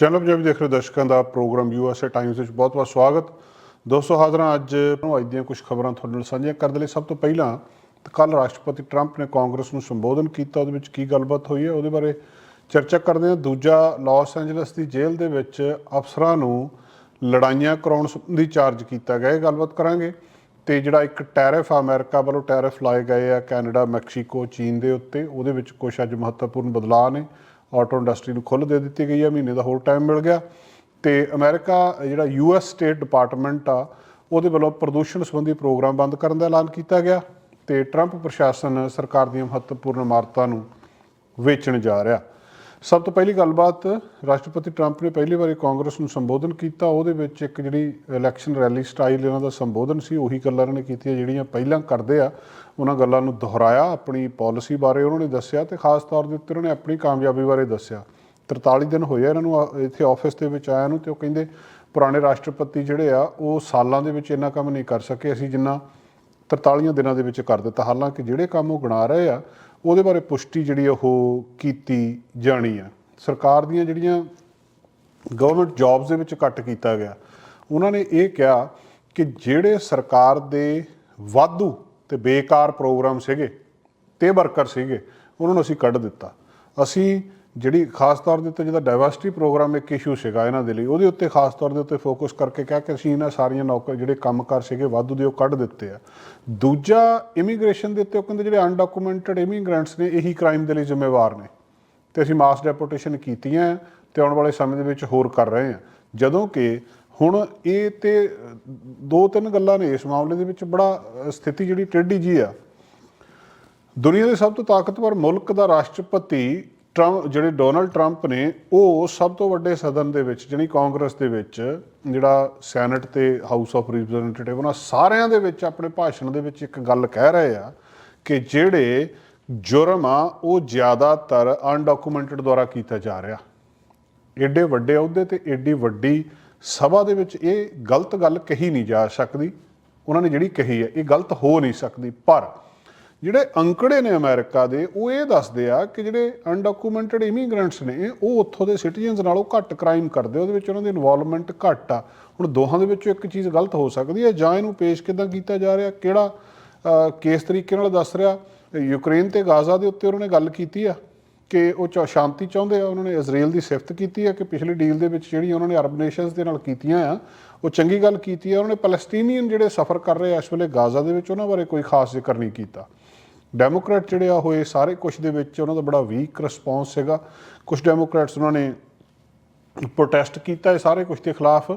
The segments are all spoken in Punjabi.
ਚੈਨਲ ਪੰਜਾਬੀ ਦੇਖ ਰਹੇ ਦਰਸ਼ਕਾਂ ਦਾ ਪ੍ਰੋਗਰਾਮ ਯੂਐਸਏ ਟਾਈਮਸ ਵਿੱਚ ਬਹੁਤ-ਬਹੁਤ ਸਵਾਗਤ। ਦੋਸਤੋ ਹਾਜ਼ਰਾਂ ਅੱਜ ਅੱਜ ਦੀਆਂ ਕੁਝ ਖਬਰਾਂ ਤੁਹਾਡੇ ਨਾਲ ਸਾਂਝੀਆਂ ਕਰਨ ਦੇ ਲਈ ਸਭ ਤੋਂ ਪਹਿਲਾਂ ਕੱਲ ਰਾਸ਼ਟਰਪਤੀ ਟਰੰਪ ਨੇ ਕਾਂਗਰਸ ਨੂੰ ਸੰਬੋਧਨ ਕੀਤਾ, ਉਹਦੇ ਵਿੱਚ ਕੀ ਗੱਲਬਾਤ ਹੋਈ ਹੈ, ਉਹਦੇ ਬਾਰੇ ਚਰਚਾ ਕਰਦੇ ਹਾਂ। ਦੂਜਾ, ਲਾਸ ਐਂਜਲਸ ਦੀ ਜੇਲ੍ਹ ਦੇ ਵਿੱਚ ਅਫਸਰਾਂ ਨੂੰ ਲੜਾਈਆਂ ਕਰਾਉਣ ਸੰਬੰਧੀ ਚਾਰਜ ਕੀਤਾ ਗਿਆ, ਇਹ ਗੱਲਬਾਤ ਕਰਾਂਗੇ। ਤੇ ਜਿਹੜਾ ਇੱਕ ਟੈਰਿਫ ਆ, ਅਮਰੀਕਾ ਵੱਲੋਂ ਟੈਰਿਫ ਲਾਏ ਗਏ ਆ ਕੈਨੇਡਾ, ਮੈਕਸੀਕੋ, ਚੀਨ ਦੇ ਉੱਤੇ, ਉਹਦੇ ਵਿੱਚ ਕੁਝ ਅੱਜ ਮਹੱਤਵਪੂਰਨ ਬਦਲਾਅ ਨੇ। ਆਟੋ ਇੰਡਸਟਰੀ ਨੂੰ ਖੁੱਲ੍ਹ ਦੇ ਦਿੱਤੀ ਗਈ ਹੈ, ਮਹੀਨੇ ਦਾ ਹੋਰ ਟਾਈਮ ਮਿਲ ਗਿਆ। ਤੇ ਅਮਰੀਕਾ, ਜਿਹੜਾ ਯੂ ਯੂਐਸ ਸਟੇਟ ਡਿਪਾਰਟਮੈਂਟ ਆ, ਉਹਦੇ ਵੱਲੋਂ ਪ੍ਰਦੂਸ਼ਣ ਸੰਬੰਧੀ ਪ੍ਰੋਗਰਾਮ ਬੰਦ ਕਰਨ ਦਾ ਐਲਾਨ ਕੀਤਾ ਗਿਆ ਤੇ ਟਰੰਪ ਪ੍ਰਸ਼ਾਸਨ ਸਰਕਾਰ ਦੀਆਂ ਮਹੱਤਵਪੂਰਨ ਇਮਾਰਤਾਂ ਨੂੰ ਵੇਚਣ ਜਾ ਰਿਹਾ। ਸਭ ਤੋਂ ਪਹਿਲੀ ਗੱਲਬਾਤ, ਰਾਸ਼ਟਰਪਤੀ ਟਰੰਪ ਨੇ ਪਹਿਲੀ ਵਾਰੀ ਕਾਂਗਰਸ ਨੂੰ ਸੰਬੋਧਨ ਕੀਤਾ। ਉਹਦੇ ਵਿੱਚ ਇੱਕ ਜਿਹੜੀ ਇਲੈਕਸ਼ਨ ਰੈਲੀ ਸਟਾਈਲ ਇਹਨਾਂ ਦਾ ਸੰਬੋਧਨ ਸੀ, ਉਹੀ ਗੱਲਾਂ ਇਹਨਾਂ ਨੇ ਕੀਤੀਆਂ, ਜਿਹੜੀਆਂ ਪਹਿਲਾਂ ਕਰਦੇ ਆ। ਉਹਨਾਂ ਗੱਲਾਂ ਨੂੰ ਦੁਹਰਾਇਆ, ਆਪਣੀ ਪਾਲਿਸੀ ਬਾਰੇ ਉਹਨਾਂ ਨੇ ਦੱਸਿਆ ਤੇ ਖਾਸ ਤੌਰ ਦੇ ਉੱਤੇ ਉਹਨਾਂ ਨੇ ਆਪਣੀ ਕਾਮਯਾਬੀ ਬਾਰੇ ਦੱਸਿਆ। 43 ਦਿਨ ਹੋਏ ਆ ਇਹਨਾਂ ਨੂੰ ਆ- ਇੱਥੇ ਆਫਿਸ ਦੇ ਵਿੱਚ ਆਇਆ ਨੂੰ ਤੇ ਉਹ ਕਹਿੰਦੇ, ਪੁਰਾਣੇ ਰਾਸ਼ਟਰਪਤੀ ਜਿਹੜੇ ਆ, ਉਹ ਸਾਲਾਂ ਦੇ ਵਿੱਚ ਇੰਨਾ ਕੰਮ ਨਹੀਂ ਕਰ ਸਕੇ। ਅਸੀਂ ਜਿੰਨਾ 43 ਦਿਨਾਂ ਦੇ ਵਿੱਚ ਕਰ ਦਿੱਤਾ। ਹਾਲਾਂਕਿ ਜਿਹੜੇ ਕੰਮ ਉਹ ਗਣਾ ਰਹੇ ਆ ਉਹਦੇ ਬਾਰੇ ਪੁਸ਼ਟੀ ਜਿਹੜੀ ਉਹ ਕੀਤੀ ਜਾਣੀ ਆ। ਸਰਕਾਰ ਦੀਆਂ ਜਿਹੜੀਆਂ ਗਵਰਨਮੈਂਟ ਜੌਬਸ ਦੇ ਵਿੱਚ ਕੱਟ ਕੀਤਾ ਗਿਆ, ਉਹਨਾਂ ਨੇ ਇਹ ਕਿਹਾ ਕਿ ਜਿਹੜੇ ਸਰਕਾਰ ਦੇ ਵਾਧੂ ਤੇ ਬੇਕਾਰ ਪ੍ਰੋਗਰਾਮ ਸੀਗੇ, ਤੇ ਵਰਕਰ ਸੀਗੇ, ਉਹਨਾਂ ਨੂੰ ਅਸੀਂ ਕੱਢ ਦਿੱਤਾ। ਅਸੀਂ ਜਿਹੜੀ ਖਾਸ ਤੌਰ ਦੇ ਉੱਤੇ ਜਿਹਦਾ ਡਾਈਵਰਸਿਟੀ ਪ੍ਰੋਗਰਾਮ ਇੱਕ ਇਸ਼ੂ ਸੀਗਾ ਇਹਨਾਂ ਦੇ ਲਈ, ਉਹਦੇ ਉੱਤੇ ਖਾਸ ਤੌਰ ਦੇ ਉੱਤੇ ਫੋਕਸ ਕਰਕੇ ਕਿਹਾ ਕਿ ਅਸੀਂ ਇਹਨਾਂ ਸਾਰੀਆਂ ਨੌਕਰ, ਜਿਹੜੇ ਕੰਮਕਾਰ ਸੀਗੇ ਵਾਧੂ ਦੇ ਉਹ ਕੱਢ ਦਿੱਤੇ ਆ। ਦੂਜਾ ਇਮੀਗ੍ਰੇਸ਼ਨ ਦੇ ਉੱਤੇ ਉਹ ਕਹਿੰਦੇ ਜਿਹੜੇ ਅਨਡਾਕੂਮੈਂਟਡ ਇਮੀਗ੍ਰੈਂਟਸ ਨੇ, ਇਹੀ ਕ੍ਰਾਈਮ ਦੇ ਲਈ ਜ਼ਿੰਮੇਵਾਰ ਨੇ। ਤੇ ਅਸੀਂ ਮਾਸ ਡੈਪੋਟੇਸ਼ਨ ਕੀਤੀਆਂ ਹੈ ਤੇ ਆਉਣ ਵਾਲੇ ਸਮੇਂ ਦੇ ਵਿੱਚ ਹੋਰ ਕਰ ਰਹੇ ਹਾਂ। ਜਦੋਂ ਕਿ ਹੁਣ ਇਹ ਤੇ ਦੋ ਤਿੰਨ ਗੱਲਾਂ ਨੇ ਇਸ ਮਾਮਲੇ ਦੇ ਵਿੱਚ, ਬੜਾ ਸਥਿਤੀ ਜਿਹੜੀ ਟੇਢੀ ਜੀ ਆ। ਦੁਨੀਆ ਦੇ ਸਭ ਤੋਂ ਤਾਕਤਵਰ ਮੁਲਕ ਦਾ ਰਾਸ਼ਟਰਪਤੀ ਟਰੰਪ ਜਿਹੜੇ ਡੋਨਲਡ ਟਰੰਪ ਨੇ, ਉਹ ਸਭ ਤੋਂ ਵੱਡੇ ਸਦਨ ਦੇ ਵਿੱਚ ਜਿਹੜੀ ਕਾਂਗਰਸ ਦੇ ਵਿੱਚ, ਜਿਹੜਾ ਸੈਨੇਟ ਤੇ ਹਾਊਸ ਆਫ ਰਿਪਰੈਜ਼ੈਂਟੇਟਿਵ, ਉਹਨਾਂ ਸਾਰਿਆਂ ਦੇ ਵਿੱਚ ਆਪਣੇ ਭਾਸ਼ਣ ਦੇ ਵਿੱਚ ਇੱਕ ਗੱਲ ਕਹਿ ਰਹੇ ਆ ਕਿ ਜਿਹੜੇ ਜੁਰਮ ਆ, ਉਹ ਜ਼ਿਆਦਾਤਰ ਅਨਡਾਕੂਮੈਂਟਡ ਦੁਆਰਾ ਕੀਤਾ ਜਾ ਰਿਹਾ। ਏਡੇ ਵੱਡੇ ਅਹੁਦੇ ਤੇ ਏਡੀ ਵੱਡੀ ਸਭਾ ਦੇ ਵਿੱਚ ਇਹ ਗਲਤ ਗੱਲ ਕਹੀ ਨਹੀਂ ਜਾ ਸਕਦੀ। ਉਹਨਾਂ ਨੇ ਜਿਹੜੀ ਕਹੀ ਹੈ, ਇਹ ਗਲਤ ਹੋ ਨਹੀਂ ਸਕਦੀ। ਪਰ ਜਿਹੜੇ ਅੰਕੜੇ ਨੇ ਅਮਰੀਕਾ ਦੇ ਉਹ ਇਹ ਦੱਸਦੇ ਆ ਕਿ ਜਿਹੜੇ ਅਨਡਾਕੂਮੈਂਟਡ ਇਮੀਗ੍ਰੈਂਟਸ ਨੇ ਉਹ ਉੱਥੋਂ ਦੇ ਸਿਟੀਜ਼ਨਸ ਨਾਲੋਂ ਘੱਟ ਕ੍ਰਾਈਮ ਕਰਦੇ ਉਹਦੇ ਵਿੱਚ ਉਹਨਾਂ ਦੀ ਇਨਵੋਲਵਮੈਂਟ ਘੱਟ ਆ। ਹੁਣ ਦੋਹਾਂ ਦੇ ਵਿੱਚੋਂ ਇੱਕ ਚੀਜ਼ ਗਲਤ ਹੋ ਸਕਦੀ ਹੈ ਜਾਂ ਇਹਨੂੰ ਪੇਸ਼ ਕਿਦਾਂ ਕੀਤਾ ਜਾ ਰਿਹਾ ਕਿਹੜਾ ਅ, ਕਿਸ ਤਰੀਕੇ ਨਾਲ ਦੱਸ ਰਿਹਾ? ਯੂਕਰੇਨ ਤੇ ਗਾਜ਼ਾ ਦੇ ਉੱਤੇ ਉਹਨਾਂ ਨੇ ਗੱਲ ਕੀਤੀ ਆ ਕਿ ਉਹ ਚਾ ਸ਼ਾਂਤੀ ਚਾਹੁੰਦੇ ਆ ਉਹਨਾਂ ਨੇ ਇਜ਼ਰਾਈਲ ਦੀ ਸਿਫਤ ਕੀਤੀ ਆ ਕਿ ਪਿਛਲੀ ਡੀਲ ਦੇ ਵਿੱਚ ਜਿਹੜੀ ਉਹਨਾਂ ਨੇ ਅਰਬ ਨੇਸ਼ਨਸ ਦੇ ਨਾਲ ਕੀਤੀਆਂ ਆ ਉਹ ਚੰਗੀ ਗੱਲ ਕੀਤੀ ਆ। ਉਹਨਾਂ ਨੇ ਪੈਲਸਟੀਨੀਅਨ ਜਿਹੜੇ ਸਫਰ ਕਰ ਰਹੇ ਆ ਇਸ ਵੇਲੇ ਗਾਜ਼ਾ ਦੇ ਵਿੱਚ ਉਹਨਾਂ ਬਾਰੇ ਕੋਈ ਖਾਸ ਜ਼ਿਕਰ ਨਹੀਂ ਕੀਤਾ। ਡੈਮੋਕ੍ਰੈਟ ਜਿਹੜੇ ਆ ਹੋਏ ਸਾਰੇ ਕੁਝ ਦੇ ਵਿੱਚ ਉਹਨਾਂ ਦਾ ਬੜਾ ਵੀਕ ਰਿਸਪੌਂਸ ਸੀਗਾ। ਕੁਝ ਡੈਮੋਕ੍ਰੈਟਸ ਉਹਨਾਂ ਨੇ ਪ੍ਰੋਟੈਸਟ ਕੀਤਾ ਇਹ ਸਾਰੇ ਕੁਝ ਦੇ ਖਿਲਾਫ,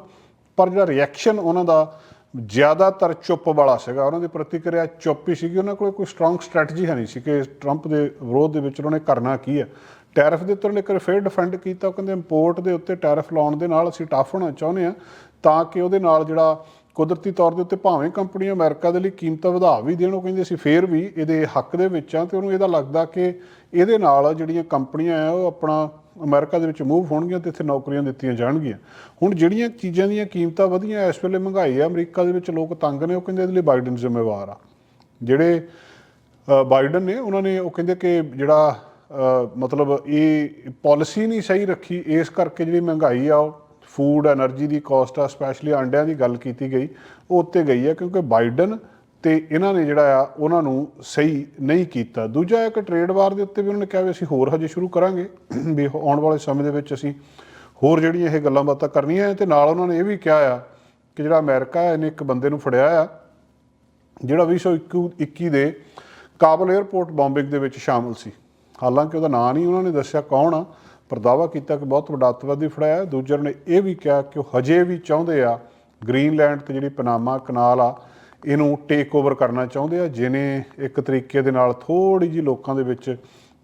ਪਰ ਜਿਹੜਾ ਰਿਐਕਸ਼ਨ ਉਹਨਾਂ ਦਾ ਜ਼ਿਆਦਾਤਰ ਚੁੱਪ ਵਾਲਾ ਸੀਗਾ। ਉਹਨਾਂ ਦੀ ਪ੍ਰਤੀਕਿਰਿਆ ਚੁੱਪ ਹੀ ਸੀਗੀ। ਉਹਨਾਂ ਕੋਲ ਕੋਈ ਸਟਰੋਂਗ ਸਟ੍ਰੈਟਜੀ ਹੈ ਨਹੀਂ ਸੀ ਕਿ ਟਰੰਪ ਦੇ ਵਿਰੋਧ ਦੇ ਵਿੱਚ ਉਹਨਾਂ ਨੇ ਕਰਨਾ ਕੀ ਹੈ। ਟੈਰਿਫ ਦੇ ਉੱਤੇ ਉਹਨੇ ਇੱਕ ਫੇਰ ਡਿਫੈਂਡ ਕੀਤਾ। ਉਹ ਕਹਿੰਦੇ ਇੰਪੋਰਟ ਦੇ ਉੱਤੇ ਟੈਰਿਫ ਲਾਉਣ ਦੇ ਨਾਲ ਅਸੀਂ ਟਫ ਹੋਣਾ ਚਾਹੁੰਦੇ ਆ ਤਾਂ ਕਿ ਉਹਦੇ ਨਾਲ ਜਿਹੜਾ ਕੁਦਰਤੀ ਤੌਰ ਦੇ ਉੱਤੇ ਭਾਵੇਂ ਕੰਪਨੀ ਅਮਰੀਕਾ ਦੇ ਲਈ ਕੀਮਤਾਂ ਵਧਾ ਵੀ ਦੇਣ, ਉਹ ਕਹਿੰਦੇ ਅਸੀਂ ਫੇਰ ਵੀ ਇਹਦੇ ਹੱਕ ਦੇ ਵਿੱਚ ਆ ਤੇ ਉਹਨੂੰ ਇਹਦਾ ਲੱਗਦਾ ਕਿ ਇਹਦੇ ਨਾਲ ਜਿਹੜੀਆਂ ਕੰਪਨੀਆਂ ਆ, ਉਹ ਆਪਣਾ ਅਮਰੀਕਾ ਦੇ ਵਿੱਚ ਮੂਵ ਹੋਣਗੀਆਂ ਤੇ ਇੱਥੇ ਨੌਕਰੀਆਂ ਦਿੱਤੀਆਂ ਜਾਣਗੀਆਂ। ਹੁਣ ਜਿਹੜੀਆਂ ਚੀਜ਼ਾਂ ਦੀਆਂ ਕੀਮਤਾਂ ਵਧੀਆਂ ਇਸ ਵੇਲੇ ਮਹਿੰਗਾਈ ਆ, ਅਮਰੀਕਾ ਦੇ ਵਿੱਚ ਲੋਕ ਤੰਗ ਨੇ, ਉਹ ਕਹਿੰਦੇ ਇਹਦੇ ਲਈ ਬਾਈਡਨ ਜ਼ਿੰਮੇਵਾਰ ਆ। ਜਿਹੜੇ ਬਾਈਡਨ ਨੇ, ਉਹਨਾਂ ਨੇ ਉਹ ਕਹਿੰਦੇ ਕਿ ਜਿਹੜਾ ਮਤਲਬ ਇਹ ਪਾਲਿਸੀ ਨਹੀਂ ਸਹੀ ਰੱਖੀ, ਇਸ ਕਰਕੇ ਜਿਹੜੀ ਮਹਿੰਗਾਈ ਆ, ਉਹ ਫੂਡ એનર્ਜੀ ਦੀ ਕਾਸਟ ਆ ਸਪੈਸ਼ਲੀ ਅੰਡਿਆਂ ਦੀ ਗੱਲ ਕੀਤੀ ਗਈ, ਉਹ ਉੱਤੇ ਗਈ ਹੈ ਕਿਉਂਕਿ ਬਾਈਡਨ ਤੇ ਇਹਨਾਂ ਨੇ ਜਿਹੜਾ ਆ, ਉਹਨਾਂ ਨੂੰ ਸਹੀ ਨਹੀਂ ਕੀਤਾ। ਦੂਜਾ ਇੱਕ ਟ੍ਰੇਡ ਵਾਰ ਦੇ ਉੱਤੇ ਵੀ ਉਹਨਾਂ ਨੇ ਕਿਹਾ ਵੀ ਅਸੀਂ ਹੋਰ ਹਜੇ ਸ਼ੁਰੂ ਕਰਾਂਗੇ, ਵੀ ਆਉਣ ਵਾਲੇ ਸਮੇਂ ਦੇ ਵਿੱਚ ਅਸੀਂ ਹੋਰ ਜਿਹੜੀਆਂ ਇਹ ਗੱਲਾਂ ਬਾਤਾਂ ਕਰਨੀਆਂ ਤੇ ਨਾਲ ਉਹਨਾਂ ਨੇ ਇਹ ਵੀ ਕਿਹਾ ਆ ਕਿ ਜਿਹੜਾ ਅਮਰੀਕਾ ਇਹਨੇ ਇੱਕ ਬੰਦੇ ਨੂੰ ਫੜਿਆ ਆ, ਜਿਹੜਾ 2021 ਦੇ ਕਾਬਲ 에ਅਰਪੋਰਟ ਬੰਬਿੰਗ ਦੇ ਵਿੱਚ ਸ਼ਾਮਲ ਸੀ। ਹਾਲਾਂਕਿ ਉਹਦਾ ਨਾਂ ਨਹੀਂ ਉਹਨਾਂ ਨੇ ਦੱਸਿਆ ਕੌਣ ਆ ਪਰ ਦਾਅਵਾ ਕੀਤਾ ਕਿ ਬਹੁਤ ਵੱਡਾ ਅੱਤਵਾਦੀ ਫੜਾਇਆ। ਦੂਜਿਆਂ ਨੇ ਇਹ ਵੀ ਕਿਹਾ ਕਿ ਉਹ ਹਜੇ ਵੀ ਚਾਹੁੰਦੇ ਆ, ਗ੍ਰੀਨਲੈਂਡ ਤੇ ਜਿਹੜੀ ਪਨਾਮਾ ਕਨਾਲ ਆ, ਇਹਨੂੰ ਟੇਕ ਓਵਰ ਕਰਨਾ ਚਾਹੁੰਦੇ ਆ, ਜਿਹਨੇ ਇੱਕ ਤਰੀਕੇ ਦੇ ਨਾਲ ਥੋੜੀ ਜੀ ਲੋਕਾਂ ਦੇ ਵਿੱਚ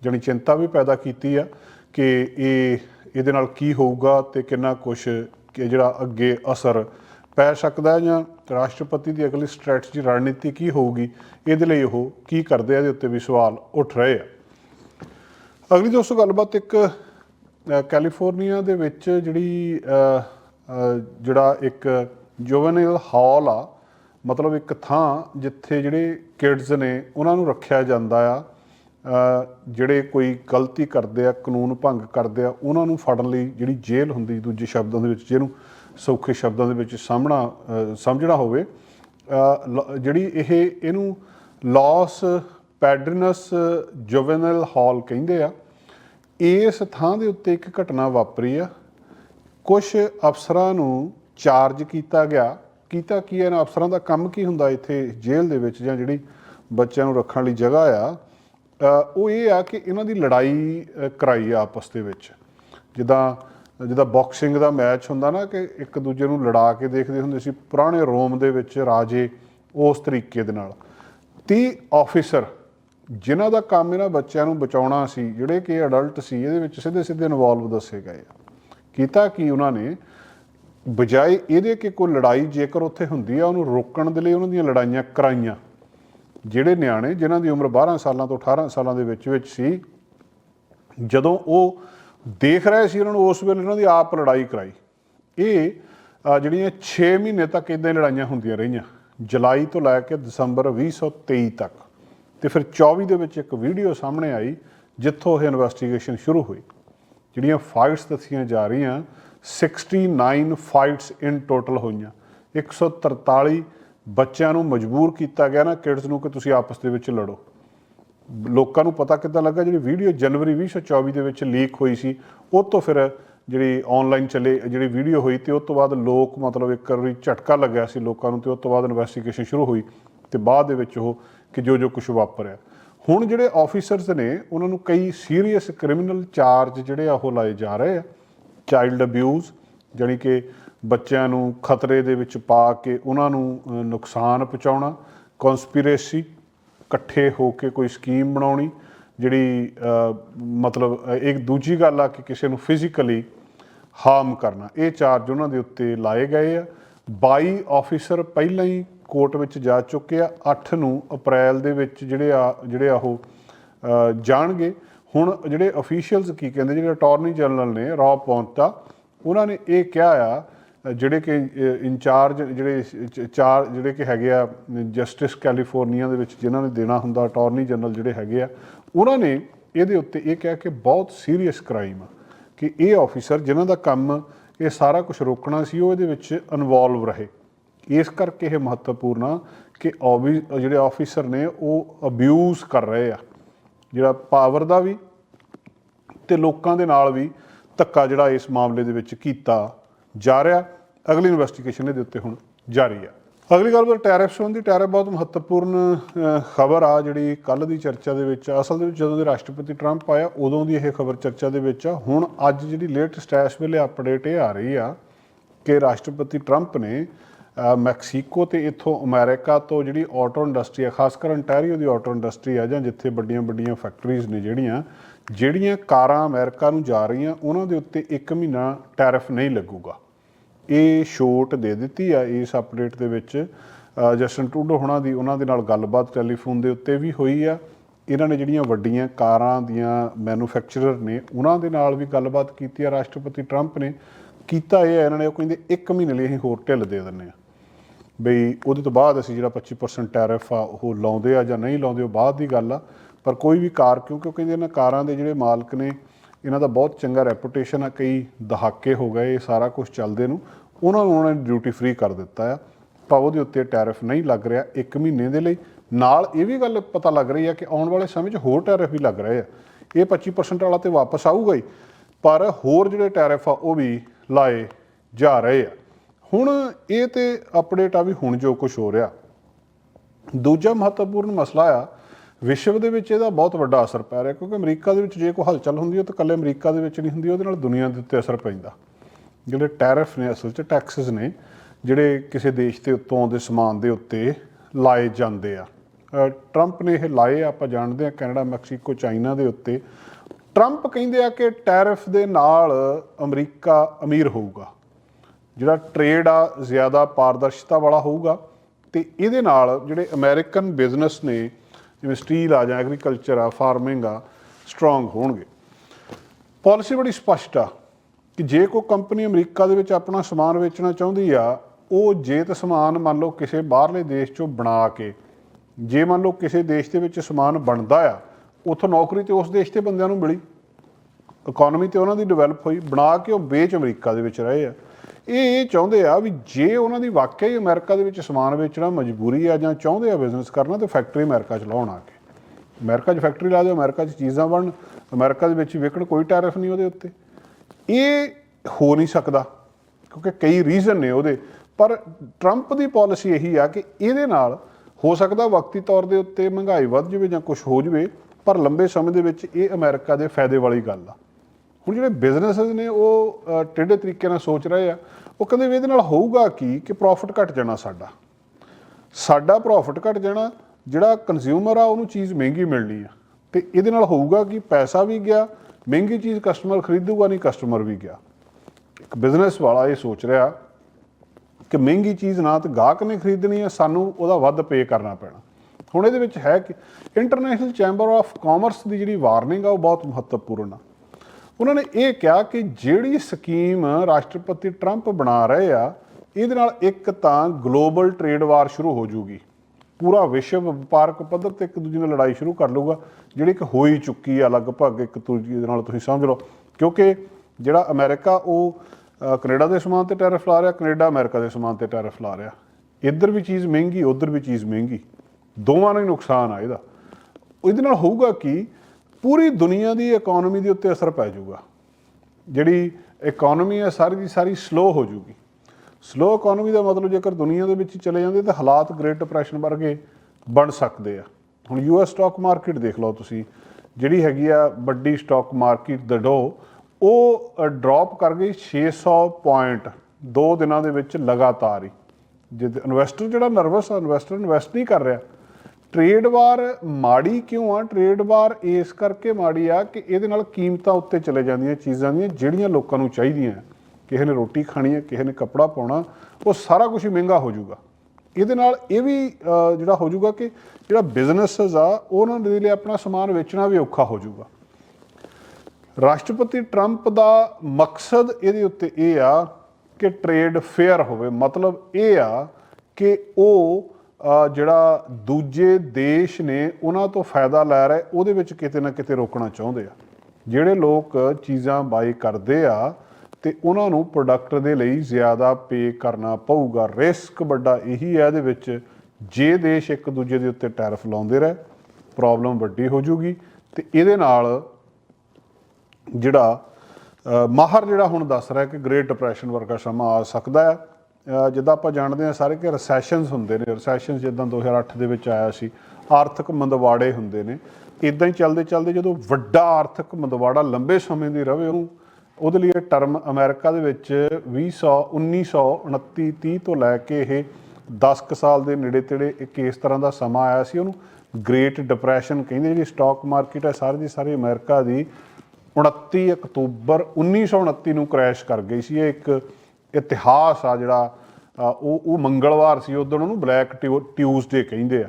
ਜਣੀ ਚਿੰਤਾ ਵੀ ਪੈਦਾ ਕੀਤੀ ਆ ਕਿ ਇਹ, ਇਹਦੇ ਨਾਲ ਕੀ ਹੋਊਗਾ ਤੇ ਕਿੰਨਾ ਕੁਝ ਕਿ ਜਿਹੜਾ ਅੱਗੇ ਅਸਰ ਪੈ ਸਕਦਾ ਹੈ ਜਾਂ ਰਾਸ਼ਟਰਪਤੀ ਦੀ ਅਗਲੀ ਸਟ੍ਰੈਟਜੀ ਰਣਨੀਤੀ ਕੀ ਹੋਊਗੀ, ਇਹਦੇ ਲਈ ਉਹ ਕੀ ਕਰਦੇ ਆ, ਇਹਦੇ ਉੱਤੇ ਵੀ ਸਵਾਲ ਉੱਠ ਰਹੇ ਆ। ਅਗਲੀ ਦੋਸਤੋ ਗੱਲਬਾਤ ਇੱਕ ਕੈਲੀਫੋਰਨੀਆ ਦੇ ਵਿੱਚ ਜਿਹੜੀ ਜਿਹੜਾ ਇੱਕ ਜੁਵੈਨਲ ਹਾਲ ਆ, ਮਤਲਬ ਇੱਕ ਥਾਂ ਜਿੱਥੇ ਜਿਹੜੇ ਕਿਡਜ਼ ਨੇ ਉਹਨਾਂ ਨੂੰ ਰੱਖਿਆ ਜਾਂਦਾ ਆ ਜਿਹੜੇ ਕੋਈ ਗਲਤੀ ਕਰਦੇ ਆ, ਕਾਨੂੰਨ ਭੰਗ ਕਰਦੇ ਆ, ਉਹਨਾਂ ਨੂੰ ਫੜਨ ਲਈ ਜਿਹੜੀ ਜੇਲ੍ਹ ਹੁੰਦੀ, ਦੂਜੇ ਸ਼ਬਦਾਂ ਦੇ ਵਿੱਚ ਜਿਹਨੂੰ ਸੌਖੇ ਸ਼ਬਦਾਂ ਦੇ ਵਿੱਚ ਸਾਹਮਣਾ ਸਮਝਣਾ ਹੋਵੇ ਲ- ਜਿਹੜੀ ਇਹ, ਇਹਨੂੰ ਲਾਸ ਪੈਡਰਨਸ ਜੁਵੈਨਲ ਹਾਲ ਕਹਿੰਦੇ ਆ ਇਸ ਥਾਂ ਦੇ ਉੱਤੇ ਇੱਕ ਘਟਨਾ ਵਾਪਰੀ ਆ। ਕੁਝ ਅਫਸਰਾਂ ਨੂੰ ਚਾਰਜ ਕੀਤਾ ਗਿਆ। ਕੀਤਾ ਕੀ ਹੈ ਇਹਨਾਂ ਅਫਸਰਾਂ ਦਾ ਕੰਮ ਕੀ ਹੁੰਦਾ ਇੱਥੇ ਜੇਲ੍ਹ ਦੇ ਵਿੱਚ ਜਾਂ ਜਿਹੜੀ ਬੱਚਿਆਂ ਨੂੰ ਰੱਖਣ ਲਈ ਜਗ੍ਹਾ ਆ? ਉਹ ਇਹ ਆ ਕਿ ਇਹਨਾਂ ਦੀ ਲੜਾਈ ਅ, ਕਰਾਈ ਆ ਆਪਸ ਦੇ ਵਿੱਚ। ਜਿੱਦਾਂ ਜਿੱਦਾਂ ਬਾਕਸਿੰਗ ਦਾ ਮੈਚ ਹੁੰਦਾ ਨਾ ਕਿ ਇੱਕ ਦੂਜੇ ਨੂੰ ਲੜਾ ਕੇ ਦੇਖਦੇ ਹੁੰਦੇ ਸੀ। ਪੁਰਾਣੇ ਰੋਮ ਦੇ ਵਿੱਚ ਰਾਜੇ ਉਸ ਤਰੀਕੇ ਦੇ ਨਾਲ। 30 ਆਫੀਸਰ ਜਿਨ੍ਹਾਂ ਦਾ ਕੰਮ ਇਹਨਾਂ ਬੱਚਿਆਂ ਨੂੰ ਬਚਾਉਣਾ ਸੀ, ਜਿਹੜੇ ਕਿ ਅਡਲਟ ਸੀ, ਇਹਦੇ ਵਿੱਚ ਸਿੱਧੇ ਸਿੱਧੇ ਇਨਵੋਲਵ ਦੱਸੇ ਗਏ ਆ। ਕੀਤਾ ਕਿ ਉਹਨਾਂ ਨੇ? ਬਜਾਏ ਇਹਦੇ ਕਿ ਕੋਈ ਲੜਾਈ ਜੇਕਰ ਉੱਥੇ ਹੁੰਦੀ ਆ, ਉਹਨੂੰ ਰੋਕਣ ਦੇ ਲਈ ਉਹਨਾਂ ਦੀਆਂ ਲੜਾਈਆਂ ਕਰਾਈਆਂ। ਜਿਹੜੇ ਨਿਆਣੇ ਜਿਨ੍ਹਾਂ ਦੀ ਉਮਰ 12 ਸਾਲਾਂ ਤੋਂ 18 ਸਾਲਾਂ ਦੇ ਵਿੱਚ ਵਿੱਚ ਸੀ, ਜਦੋਂ ਉਹ ਦੇਖ ਰਹੇ ਸੀ ਉਹਨਾਂ ਨੂੰ, ਉਸ ਵੇਲੇ ਉਹਨਾਂ ਦੀ ਆਪ ਲੜਾਈ ਕਰਾਈ। ਇਹ ਜਿਹੜੀਆਂ 6 ਮਹੀਨੇ ਤੱਕ ਇਦਾਂ ਲੜਾਈਆਂ ਹੁੰਦੀਆਂ ਰਹੀਆਂ, ਜੁਲਾਈ ਤੋਂ ਲੈ ਕੇ ਦਸੰਬਰ 2023 ਤੱਕ। ਤੇ ਫਿਰ 24 ਦੇ ਵਿੱਚ ਇੱਕ ਵੀਡੀਓ ਸਾਹਮਣੇ ਆਈ, ਜਿੱਥੋਂ ਇਹ ਇਨਵੈਸਟੀਗੇਸ਼ਨ ਸ਼ੁਰੂ ਹੋਈ। ਜਿਹੜੀਆਂ ਫਾਈਟਸ ਦੱਸੀਆਂ ਜਾ ਰਹੀਆਂ 69 ਫਾਈਟਸ ਇਨ ਟੋਟਲ ਹੋਈਆਂ। 143 ਬੱਚਿਆਂ ਨੂੰ ਮਜਬੂਰ ਕੀਤਾ ਗਿਆ ਨਾ ਕਿਡਸ ਨੂੰ ਕਿ ਤੁਸੀਂ ਆਪਸ ਦੇ ਵਿੱਚ ਲੜੋ। ਲੋਕਾਂ ਨੂੰ ਪਤਾ ਕਿੱਦਾਂ ਲੱਗਾ, ਜਿਹੜੀ ਵੀਡੀਓ ਜਨਵਰੀ 2024 ਦੇ ਵਿੱਚ ਲੀਕ ਹੋਈ ਸੀ, ਉਹ ਤੋਂ ਫਿਰ ਜਿਹੜੀ ਆਨਲਾਈਨ ਚੱਲੇ, ਜਿਹੜੀ ਵੀਡੀਓ ਹੋਈ ਤੇ ਉਸ ਤੋਂ ਬਾਅਦ ਲੋਕ ਮਤਲਬ ਇੱਕ ਵਾਰੀ ਝਟਕਾ ਲੱਗਿਆ ਸੀ ਲੋਕਾਂ ਨੂੰ ਤੇ ਉਸ ਤੋਂ ਬਾਅਦ ਇਨਵੈਸਟੀਗੇਸ਼ਨ ਸ਼ੁਰੂ ਹੋਈ ਤੇ ਬਾਅਦ ਦੇ ਵਿੱਚ ਉਹ ਕਿ ਜੋ ਜੋ ਕੁਝ ਵਾਪਰਿਆ। ਹੁਣ ਜਿਹੜੇ ਆਫੀਸਰਸ ਨੇ, ਉਹਨਾਂ ਨੂੰ ਕਈ ਸੀਰੀਅਸ ਕ੍ਰਿਮੀਨਲ ਚਾਰਜ ਜਿਹੜੇ ਆ ਉਹ ਲਾਏ ਜਾ ਰਹੇ ਆ। ਚਾਈਲਡ ਅਬਿਊਜ਼ ਜਾਣੀ ਕਿ ਬੱਚਿਆਂ ਨੂੰ ਖਤਰੇ ਦੇ ਵਿੱਚ ਪਾ ਕੇ ਉਹਨਾਂ ਨੂੰ ਨੁਕਸਾਨ ਪਹੁੰਚਾਉਣਾ। ਕਨਸਪੀਰੇਸੀ ਇਕੱਠੇ ਹੋ ਕੇ ਕੋਈ ਸਕੀਮ ਬਣਾਉਣੀ, ਜਿਹੜੀ ਮਤਲਬ ਇੱਕ ਦੂਜੀ ਗੱਲ ਆ ਕਿ ਕਿਸੇ ਨੂੰ ਫਿਜ਼ੀਕਲੀ ਹਾਰਮ ਕਰਨਾ। ਇਹ ਚਾਰਜ ਉਹਨਾਂ ਦੇ ਉੱਤੇ ਲਾਏ ਗਏ ਆ। 22 ਆਫੀਸਰ ਪਹਿਲਾਂ ਹੀ ਕੋਰਟ ਵਿੱਚ ਜਾ ਚੁੱਕੇ ਆ। 8 ਨੂੰ ਅਪ੍ਰੈਲ ਦੇ ਵਿੱਚ ਜਿਹੜੇ ਆ ਜਿਹੜੇ ਆ ਉਹ ਜਾਣਗੇ। ਹੁਣ ਜਿਹੜੇ ਅਫੀਸ਼ੀਅਲਸ ਕੀ ਕਹਿੰਦੇ, ਜਿਹੜੇ ਅਟਾਰਨੀ ਜਨਰਲ ਨੇ ਰੌਬ ਪੌਂਟਾ ਉਹਨਾਂ ਨੇ ਇਹ ਕਿਹਾ ਆ, ਜਿਹੜੇ ਕਿ ਇੰਚਾਰਜ ਜਿਹੜੇ ਚਾਰ, ਜਿਹੜੇ ਕਿ ਹੈਗੇ ਆ ਜਸਟਿਸ ਕੈਲੀਫੋਰਨੀਆ ਦੇ ਵਿੱਚ ਜਿਨ੍ਹਾਂ ਨੇ ਦੇਣਾ ਹੁੰਦਾ ਅਟਾਰਨੀ ਜਨਰਲ ਜਿਹੜੇ ਹੈਗੇ ਆ, ਉਹਨਾਂ ਨੇ ਇਹਦੇ ਉੱਤੇ ਇਹ ਕਿਹਾ ਕਿ ਬਹੁਤ ਸੀਰੀਅਸ ਕ੍ਰਾਈਮ ਆ, ਕਿ ਇਹ ਆਫੀਸਰ ਜਿਨ੍ਹਾਂ ਦਾ ਕੰਮ ਇਹ ਸਾਰਾ ਕੁਝ ਰੋਕਣਾ ਸੀ, ਉਹ ਇਹਦੇ ਵਿੱਚ ਇਨਵੋਲਵ ਰਹੇ। ਇਸ ਕਰਕੇ ਇਹ ਮਹੱਤਵਪੂਰਨ ਆ ਕਿ ਆਬੀ ਜਿਹੜੇ ਆਫੀਸਰ ਨੇ ਉਹ ਅਬਿਊਜ਼ ਕਰ ਰਹੇ ਆ। ਜਿਹੜਾ ਪਾਵਰ ਦਾ ਵੀ ਤੇ ਲੋਕਾਂ ਦੇ ਨਾਲ ਵੀ ਧੱਕਾ ਜਿਹੜਾ ਇਸ ਮਾਮਲੇ ਦੇ ਵਿੱਚ ਕੀਤਾ ਜਾ ਰਿਹਾ। ਅਗਲੀ ਇਨਵੈਸਟੀਗੇਸ਼ਨ ਇਹਦੇ ਉੱਤੇ ਹੁਣ ਜਾਰੀ ਆ। ਅਗਲੀ ਗੱਲ ਬਰ ਟੈਰਿਫ ਸੰਬੰਧੀ ਟੈਰਿਫ ਬਹੁਤ ਮਹੱਤਵਪੂਰਨ ਖਬਰ ਆ ਜਿਹੜੀ ਕੱਲ ਦੀ ਚਰਚਾ ਦੇ ਵਿੱਚ ਆ। ਅਸਲ ਦੇ ਵਿੱਚ ਜਦੋਂ ਦੇ ਰਾਸ਼ਟਰਪਤੀ ਟਰੰਪ ਆਇਆ ਉਦੋਂ ਦੀ ਇਹ ਖਬਰ ਚਰਚਾ ਦੇ ਵਿੱਚ ਆ। ਹੁਣ ਅੱਜ ਜਿਹੜੀ ਲੇਟੈਸਟ ਇਸ ਵੇਲੇ ਅਪਡੇਟ ਇਹ ਆ ਰਹੀ ਆ ਕਿ ਰਾਸ਼ਟਰਪਤੀ ਟਰੰਪ ਨੇ ਮੈਕਸੀਕੋ ਤੇ ਇੱਥੋਂ ਅਮਰੀਕਾ ਤੋਂ ਜਿਹੜੀ ਆਟੋ ਇੰਡਸਟਰੀ ਆ, ਖਾਸ ਕਰ ontario ਦੀ ਆਟੋ ਇੰਡਸਟਰੀ ਆ, ਜਾਂ ਜਿੱਥੇ ਵੱਡੀਆਂ ਵੱਡੀਆਂ ਫੈਕਟਰੀਜ਼ ਨੇ ਜਿਹੜੀਆਂ ਜਿਹੜੀਆਂ ਕਾਰਾਂ ਅਮਰੀਕਾ ਨੂੰ ਜਾ ਰਹੀਆਂ, ਉਹਨਾਂ ਦੇ ਉੱਤੇ 1 ਮਹੀਨਾ ਟੈਰਿਫ ਨਹੀਂ ਲੱਗੂਗਾ। ਇਹ ਛੋਟ ਦੇ ਦਿੱਤੀ ਆ, ਇਸ ਅਪਡੇਟ ਦੇ ਵਿੱਚ ਜਸਟਨ ਟੂਡੋ ਹੁਣਾਂ ਦੀ ਉਹਨਾਂ ਦੇ ਨਾਲ ਗੱਲਬਾਤ ਟੈਲੀਫੋਨ ਦੇ ਉੱਤੇ ਵੀ ਹੋਈ ਆ। ਇਹਨਾਂ ਨੇ ਜਿਹੜੀਆਂ ਵੱਡੀਆਂ ਕਾਰਾਂ ਦੀਆਂ ਮੈਨੂਫੈਕਚਰਰ ਨੇ, ਉਹਨਾਂ ਦੇ ਨਾਲ ਵੀ ਗੱਲਬਾਤ ਕੀਤੀ ਆ, ਰਾਸ਼ਟਰਪਤੀ ਟਰੰਪ ਨੇ। ਕੀਤਾ ਇਹ ਆ, ਇਹਨਾਂ ਨੇ ਉਹ ਕਹਿੰਦੇ 1 ਮਹੀਨੇ ਲਈ ਅਸੀਂ ਹੋਰ ਢਿੱਲ ਦੇ ਦਿੰਨੇ ਆ। ਬਈ ਉਹਦੇ ਤੋਂ ਬਾਅਦ ਅਸੀਂ ਜਿਹੜਾ 25% ਟੈਰਿਫ ਆ, ਉਹ ਲਾਉਂਦੇ ਆ ਜਾਂ ਨਹੀਂ ਲਾਉਂਦੇ, ਉਹ ਬਾਅਦ ਦੀ ਗੱਲ ਆ। ਪਰ ਕੋਈ ਵੀ ਕਾਰ, ਕਿਉਂਕਿ ਕਹਿੰਦੇ ਇਹਨਾਂ ਕਾਰਾਂ ਦੇ ਜਿਹੜੇ ਮਾਲਕ ਨੇ, ਇਹਨਾਂ ਦਾ ਬਹੁਤ ਚੰਗਾ ਰੈਪੂਟੇਸ਼ਨ ਆ। ਕਈ ਦਹਾਕੇ ਹੋ ਗਏ, ਇਹ ਸਾਰਾ ਕੁਝ ਚੱਲਦੇ ਨੂੰ। ਉਹਨਾਂ ਨੂੰ ਉਹਨਾਂ ਨੇ ਡਿਊਟੀ ਫ੍ਰੀ ਕਰ ਦਿੱਤਾ ਆ। ਭਾਵ ਉਹਦੇ ਉੱਤੇ ਟੈਰਿਫ ਨਹੀਂ ਲੱਗ ਰਿਹਾ 1 ਮਹੀਨੇ ਦੇ ਲਈ। ਨਾਲ ਇਹ ਵੀ ਗੱਲ ਪਤਾ ਲੱਗ ਰਹੀ ਆ ਕਿ ਆਉਣ ਵਾਲੇ ਸਮੇਂ 'ਚ ਹੋਰ ਟੈਰਿਫ ਵੀ ਲੱਗ ਰਹੇ ਆ। ਇਹ 25% ਵਾਲਾ ਤੇ ਵਾਪਸ ਆਊਗਾ ਹੀ। ਪਰ ਹੋਰ ਜਿਹੜੇ ਟੈਰਿਫ ਆ, ਉਹ ਵੀ ਲਾਏ ਜਾ ਰਹੇ ਆ। ਹੁਣ ਇਹ ਤੇ ਅਪਡੇਟ ਆ ਵੀ ਹੁਣ ਜੋ ਕੁਝ ਹੋ ਰਿਹਾ। ਦੂਜਾ ਮਹੱਤਵਪੂਰਨ ਮਸਲਾ ਆ ਵਿਸ਼ਵ ਦੇ ਵਿੱਚ ਇਹਦਾ ਬਹੁਤ ਵੱਡਾ ਅਸਰ ਪੈ ਰਿਹਾ ਕਿਉਂਕਿ ਅਮਰੀਕਾ ਦੇ ਵਿੱਚ ਜੇ ਕੋਈ ਹਲਚਲ ਹੁੰਦੀ ਹੈ ਤਾਂ ਇਕੱਲੇ ਅਮਰੀਕਾ ਦੇ ਵਿੱਚ ਨਹੀਂ ਹੁੰਦੀ ਉਹਦੇ ਨਾਲ ਦੁਨੀਆ ਦੇ ਉੱਤੇ ਅਸਰ ਪੈਂਦਾ। ਜਿਹੜੇ ਟੈਰਿਫ ਨੇ ਅਸਲ 'ਚ ਟੈਕਸਸ ਨੇ ਜਿਹੜੇ ਕਿਸੇ ਦੇਸ਼ ਦੇ ਉੱਤੋਂ ਆਉਂਦੇ ਸਮਾਨ ਦੇ ਉੱਤੇ ਲਾਏ ਜਾਂਦੇ ਆ। ਟਰੰਪ ਨੇ ਇਹ ਲਾਏ ਆ, ਆਪਾਂ ਜਾਣਦੇ ਆ ਕੈਨੇਡਾ ਮੈਕਸੀਕੋ ਚਾਈਨਾ ਦੇ ਉੱਤੇ। ਟਰੰਪ ਕਹਿੰਦੇ ਆ ਕਿ ਟੈਰਿਫ ਦੇ ਨਾਲ ਅਮਰੀਕਾ ਅਮੀਰ ਹੋਊਗਾ। ਜਿਹੜਾ ਟ੍ਰੇਡ ਆ, ਜ਼ਿਆਦਾ ਪਾਰਦਰਸ਼ਤਾ ਵਾਲਾ ਹੋਊਗਾ। ਤੇ ਇਹਦੇ ਨਾਲ ਜਿਹੜੇ ਅਮਰੀਕਨ ਬਿਜ਼ਨਸ ਨੇ, ਜਿਵੇਂ ਸਟੀਲ ਆ ਜਾਂ ਐਗਰੀਕਲਚਰ ਆ ਫਾਰਮਿੰਗ ਆ ਸਟਰੋਂਗ ਹੋਣਗੇ। ਪਾਲਿਸੀ ਬੜੀ ਸਪਸ਼ਟ ਆ ਕਿ ਜੇ ਕੋਈ ਕੰਪਨੀ ਅਮਰੀਕਾ ਦੇ ਵਿੱਚ ਆਪਣਾ ਸਮਾਨ ਵੇਚਣਾ ਚਾਹੁੰਦੀ ਆ, ਉਹ ਜੇ ਤਾਂ ਸਮਾਨ ਮੰਨ ਲਓ ਕਿਸੇ ਬਾਹਰਲੇ ਦੇਸ਼ ਚੋਂ ਬਣਾ ਕੇ, ਜੇ ਮੰਨ ਲਓ ਕਿਸੇ ਦੇਸ਼ ਦੇ ਵਿੱਚ ਸਮਾਨ ਬਣਦਾ ਆ, ਉੱਥੋਂ ਨੌਕਰੀ ਤੇ ਉਸ ਦੇਸ਼ ਦੇ ਬੰਦਿਆਂ ਨੂੰ ਮਿਲੀ। ਇਕਨੋਮੀ ਤੇ ਉਹਨਾਂ ਦੀ ਡਿਵੈਲਪ ਹੋਈ, ਬਣਾ ਕੇ ਉਹ ਵੇਚ ਅਮਰੀਕਾ ਦੇ ਵਿੱਚ ਰਹੇ ਆ। ਇਹ ਇਹ ਚਾਹੁੰਦੇ ਆ ਵੀ ਜੇ ਉਹਨਾਂ ਦੀ ਵਾਕਿਆ ਹੀ ਅਮਰੀਕਾ ਦੇ ਵਿੱਚ ਸਮਾਨ ਵੇਚਣਾ ਮਜਬੂਰੀ ਆ ਜਾਂ ਚਾਹੁੰਦੇ ਆ ਬਿਜ਼ਨਸ ਕਰਨਾ, ਤੇ ਫੈਕਟਰੀ ਅਮਰੀਕਾ ਚ ਲਾਉਣ ਆ ਕੇ। ਅਮਰੀਕਾ 'ਚ ਫੈਕਟਰੀ ਲਾ ਦਿਓ, ਅਮਰੀਕਾ 'ਚ ਚੀਜ਼ਾਂ ਬਣਨ, ਅਮਰੀਕਾ ਦੇ ਵਿੱਚ ਵਿਕਣ ਕੋਈ ਟੈਰਿਫ ਨਹੀਂ ਉਹਦੇ ਉੱਤੇ। ਇਹ ਹੋ ਨਹੀਂ ਸਕਦਾ, ਕਿਉਂਕਿ ਕਈ ਰੀਜ਼ਨ ਨੇ ਉਹਦੇ। ਪਰ ਟਰੰਪ ਦੀ ਪਾਲਿਸੀ ਇਹੀ ਆ ਕਿ ਇਹਦੇ ਨਾਲ ਹੋ ਸਕਦਾ ਵਕਤੀ ਤੌਰ ਦੇ ਉੱਤੇ ਮਹਿੰਗਾਈ ਵੱਧ ਜਾਵੇ ਜਾਂ ਕੁਝ ਹੋ ਜਾਵੇ, ਪਰ ਲੰਬੇ ਸਮੇਂ ਦੇ ਵਿੱਚ ਇਹ ਅਮਰੀਕਾ ਦੇ ਫਾਇਦੇ ਵਾਲੀ ਗੱਲ ਆ। ਹੁਣ ਜਿਹੜੇ ਬਿਜ਼ਨੈਸਸ ਨੇ ਉਹ ਟੇਢੇ ਤਰੀਕੇ ਨਾਲ ਸੋਚ ਰਹੇ ਆ, ਉਹ ਕਹਿੰਦੇ ਵੀ ਇਹਦੇ ਨਾਲ ਹੋਊਗਾ ਕੀ ਕਿ ਪ੍ਰੋਫਿਟ ਘਟ ਜਾਣਾ ਸਾਡਾ। ਸਾਡਾ ਪ੍ਰੋਫਿਟ ਘਟ ਜਾਣਾ, ਜਿਹੜਾ ਕੰਜ਼ਿਊਮਰ ਆ, ਉਹਨੂੰ ਚੀਜ਼ ਮਹਿੰਗੀ ਮਿਲਣੀ ਆ। ਤੇ ਇਹਦੇ ਨਾਲ ਹੋਊਗਾ ਕਿ, ਪੈਸਾ ਵੀ ਗਿਆ, ਮਹਿੰਗੀ ਚੀਜ਼ ਕਸਟਮਰ ਖਰੀਦੂਗਾ, ਨਹੀਂ ਕਸਟਮਰ ਵੀ ਗਿਆ। ਇੱਕ ਬਿਜ਼ਨਸ ਵਾਲਾ ਇਹ ਸੋਚ ਰਿਹਾ ਕਿ ਮਹਿੰਗੀ ਚੀਜ਼ ਨਾ ਤਾਂ ਗਾਹਕ ਨੇ ਖਰੀਦਣੀ ਹੈ ਸਾਨੂੰ ਉਹਦਾ ਵੱਧ ਪੇ ਕਰਨਾ ਪੈਣਾ। ਹੁਣ ਇਹਦੇ ਵਿੱਚ ਹੈ ਕਿ ਇੰਟਰਨੈਸ਼ਨਲ ਚੈਂਬਰ ਆਫ ਕਾਮਰਸ ਦੀ ਜਿਹੜੀ ਵਾਰਨਿੰਗ ਆ, ਉਹ ਬਹੁਤ ਮਹੱਤਵਪੂਰਨ ਆ। ਉਹਨਾਂ ਨੇ ਇਹ ਕਿਹਾ ਕਿ ਜਿਹੜੀ ਸਕੀਮ ਰਾਸ਼ਟਰਪਤੀ ਟਰੰਪ ਬਣਾ ਰਹੇ ਆ ਇਹਦੇ ਨਾਲ ਇੱਕ ਤਾਂ ਗਲੋਬਲ ਟ੍ਰੇਡ ਵਾਰ ਸ਼ੁਰੂ ਹੋ ਜੂਗੀ। ਪੂਰਾ ਵਿਸ਼ਵ ਵਪਾਰਕ ਪੱਧਰ ਤੇ ਇੱਕ ਦੂਜੇ ਨਾਲ ਲੜਾਈ ਸ਼ੁਰੂ ਕਰ ਲਊਗਾ ਜਿਹੜੀ ਕਿ ਹੋ ਹੀ ਚੁੱਕੀ ਆ ਲਗਭਗ ਇੱਕ ਦੂਜੇ ਨਾਲ ਤੁਸੀਂ ਸਮਝ ਲਓ। ਕਿਉਂਕਿ ਜਿਹੜਾ ਅਮਰੀਕਾ ਉਹ ਅ, ਕੈਨੇਡਾ ਦੇ ਸਮਾਨ ਤੇ ਟੈਰਿਫ ਲਾ ਰਿਹਾ ਕੈਨੇਡਾ ਅਮਰੀਕਾ ਦੇ ਸਮਾਨ ਤੇ ਟੈਰਿਫ ਲਾ ਰਿਹਾ। ਇੱਧਰ ਵੀ ਚੀਜ਼ ਮਹਿੰਗੀ ਉੱਧਰ ਵੀ ਚੀਜ਼ ਮਹਿੰਗੀ। ਦੋਵਾਂ ਨੂੰ ਨੁਕਸਾਨ ਆ ਇਹਦਾ। ਇਹਦੇ ਨਾਲ ਹੋਊਗਾ ਕਿ? ਪੂਰੀ ਦੁਨੀਆ ਦੀ ਇਕਨੋਮੀ ਦੇ ਉੱਤੇ ਅਸਰ ਪੈ ਜਾਊਗਾ। ਜਿਹੜੀ ਇਕਨੋਮੀ ਹੈ, ਸਾਰੀ ਦੀ ਸਾਰੀ ਸਲੋ ਹੋ ਜਾਊਗੀ। ਸਲੋ ਇਕਨੋਮੀ ਦਾ ਮਤਲਬ ਜੇਕਰ ਦੁਨੀਆ ਦੇ ਵਿੱਚ ਚਲੇ ਜਾਂਦੇ, ਤਾਂ ਹਾਲਾਤ ਗ੍ਰੇਟ ਡਿਪਰੈਸ਼ਨ ਵਰਗੇ ਬਣ ਸਕਦੇ ਆ। ਹੁਣ ਯੂਐਸ ਸਟਾਕ ਮਾਰਕੀਟ ਦੇਖ ਲਓ ਤੁਸੀਂ, ਜਿਹੜੀ ਹੈਗੀ ਆ ਵੱਡੀ ਸਟਾਕ ਮਾਰਕੀਟ ਦ ਡੋ ਉਹ ਡ੍ਰੌਪ ਕਰ ਗਈ 600 ਪੁਆਇੰਟ ਦੋ ਦਿਨਾਂ ਦੇ ਵਿੱਚ ਲਗਾਤਾਰ ਹੀ। ਜਦ ਇਨਵੈਸਟਰ ਜਿਹੜਾ ਨਰਵਸ ਆ ਇਨਵੈਸਟਰ ਇਨਵੈਸਟ ਨਹੀਂ ਕਰ ਰਿਹਾ ਟ੍ਰੇਡ ਵਾਰ ਮਾੜੀ ਕਿਉਂ ਆ? ਟ੍ਰੇਡ ਵਾਰ ਇਸ ਕਰਕੇ ਮਾੜੀ ਆ ਕਿ ਇਹਦੇ ਨਾਲ ਕੀਮਤਾਂ ਉੱਤੇ ਚਲੇ ਜਾਂਦੀਆਂ ਚੀਜ਼ਾਂ ਦੀਆਂ, ਜਿਹੜੀਆਂ ਲੋਕਾਂ ਨੂੰ ਚਾਹੀਦੀਆਂ ਕਿਸੇ ਨੇ ਰੋਟੀ ਖਾਣੀ ਹੈ ਕਿਸੇ ਨੇ ਕੱਪੜਾ ਪਾਉਣਾ, ਉਹ ਸਾਰਾ ਕੁਝ ਮਹਿੰਗਾ ਹੋ ਜਾਊਗਾ। ਇਹਦੇ ਨਾਲ ਇਹ ਵੀ ਜਿਹੜਾ ਹੋ ਜਾਊਗਾ ਕਿ ਜਿਹੜਾ ਬਿਜ਼ਨੈਸਸ ਆ, ਉਹਨਾਂ ਦੇ ਲਈ ਆਪਣਾ ਸਮਾਨ ਵੇਚਣਾ ਵੀ ਔਖਾ ਹੋ ਜਾਊਗਾ। ਰਾਸ਼ਟਰਪਤੀ ਟਰੰਪ ਦਾ ਮਕਸਦ ਇਹਦੇ ਉੱਤੇ ਇਹ ਆ ਕਿ ਟ੍ਰੇਡ ਫੇਅਰ ਹੋਵੇ। ਮਤਲਬ ਇਹ ਆ ਕਿ ਉਹ ਜਿਹੜਾ ਦੂਜੇ ਦੇਸ਼ ਨੇ ਉਹਨਾਂ ਤੋਂ ਫਾਇਦਾ ਲੈ ਰਹੇ, ਉਹਦੇ ਵਿੱਚ ਕਿਤੇ ਨਾ ਕਿਤੇ ਰੋਕਣਾ ਚਾਹੁੰਦੇ ਆ। ਜਿਹੜੇ ਲੋਕ ਚੀਜ਼ਾਂ ਬਾਈ ਕਰਦੇ ਆ ਤੇ ਉਹਨਾਂ ਨੂੰ ਪ੍ਰੋਡਕਟ ਦੇ ਲਈ ਜ਼ਿਆਦਾ ਪੇ ਕਰਨਾ ਪਊਗਾ। ਰਿਸਕ ਵੱਡਾ ਇਹੀ ਹੈ ਇਹਦੇ ਵਿੱਚ, ਜੇ ਦੇਸ਼ ਇੱਕ ਦੂਜੇ ਦੇ ਉੱਤੇ ਟੈਰਿਫ ਲਾਉਂਦੇ ਰਹੇ ਪ੍ਰੋਬਲਮ ਵੱਡੀ ਹੋ ਜੂਗੀ। ਤੇ ਇਹਦੇ ਨਾਲ ਜਿਹੜਾ ਮਾਹਰ ਜਿਹੜਾ ਹੁਣ ਦੱਸ ਰਿਹਾ ਕਿ ਗ੍ਰੇਟ ਡਿਪਰੈਸ਼ਨ ਵਰਗਾ ਸਮਾਂ ਆ ਸਕਦਾ ਹੈ। ਜਿੱਦਾਂ ਆਪਾਂ ਜਾਣਦੇ ਹਾਂ ਸਾਰੇ ਕਿ ਰੈਸੈਸ਼ਨਸ ਹੁੰਦੇ ਨੇ। ਰੈਸੈਸ਼ਨਸ ਜਿੱਦਾਂ 2008 ਦੇ ਵਿੱਚ ਆਇਆ ਸੀ, ਆਰਥਿਕ ਮੰਦਵਾੜੇ ਹੁੰਦੇ ਨੇ। ਇਦਾਂ ਹੀ ਚੱਲਦੇ ਚੱਲਦੇ ਜਦੋਂ ਵੱਡਾ ਆਰਥਿਕ ਮੰਦਵਾੜਾ ਲੰਬੇ ਸਮੇਂ ਦੀ ਰਵੇ ਉਹਨੂੰ ਉਹਦੇ ਲਈ ਇਹ ਟਰਮ ਅਮਰੀਕਾ ਦੇ ਵਿੱਚ 2000 1929 30 ਤੋਂ ਲੈ ਕੇ ਇਹ 10 ਕੁ ਸਾਲ ਦੇ ਨੇੜੇ ਤੇੜੇ ਇੱਕ ਇਸ ਤਰ੍ਹਾਂ ਦਾ ਸਮਾਂ ਆਇਆ ਸੀ। ਉਹਨੂੰ ਗ੍ਰੇਟ ਡਿਪਰੈਸ਼ਨ ਕਹਿੰਦੇ ਜਿਹੜੀ ਸਟਾਕ ਮਾਰਕੀਟ ਹੈ ਸਾਰੀ ਦੀ ਸਾਰੀ ਅਮਰੀਕਾ ਦੀ 29 ਅਕਤੂਬਰ 1929 ਨੂੰ ਕ੍ਰੈਸ਼ ਕਰ ਗਈ ਸੀ। ਇਹ ਇੱਕ ਇਤਿਹਾਸ ਆ ਜਿਹੜਾ ਉਹ ਉਹ ਮੰਗਲਵਾਰ ਸੀ ਉਦੋਂ ਉਹਨੂੰ ਬਲੈਕ ਟਿਊਜ਼ਡੇ ਕਹਿੰਦੇ ਆ।